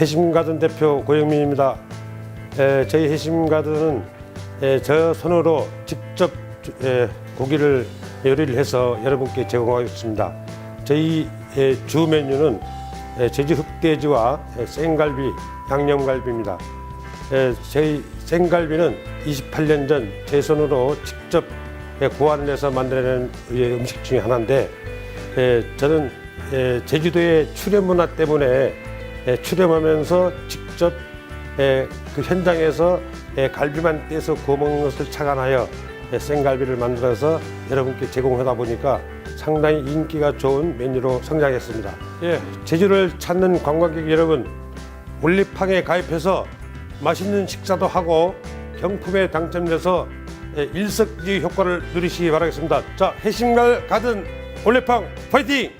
해심가든 대표 고영민입니다. 에, 저희 해심가든은 에, 저 손으로 직접 주- 에, 고기를 요리를 해서 여러분께 제공하고 있습니다. 저희 에, 주 메뉴는 에, 제주 흑돼지와 에, 생갈비, 양념갈비입니다. 에, 저희 생갈비는 28년 전 제 손으로 직접 에, 고안을 해서 만들어낸 예, 음식 중에 하나인데 에, 저는 에, 제주도의 출연 문화 때문에 에, 출연하면서 직접 에, 그 현장에서 에, 갈비만 떼서 구워 먹는 것을 착안하여 에, 생갈비를 만들어서 여러분께 제공하다 보니까 상당히 인기가 좋은 메뉴로 성장했습니다. 예, 제주를 찾는 관광객 여러분, 올리팡에 가입해서 맛있는 식사도 하고 경품에 당첨돼서 예, 일석이조 효과를 누리시기 바라겠습니다. 자, 해심갈 가든 올리팡 파이팅!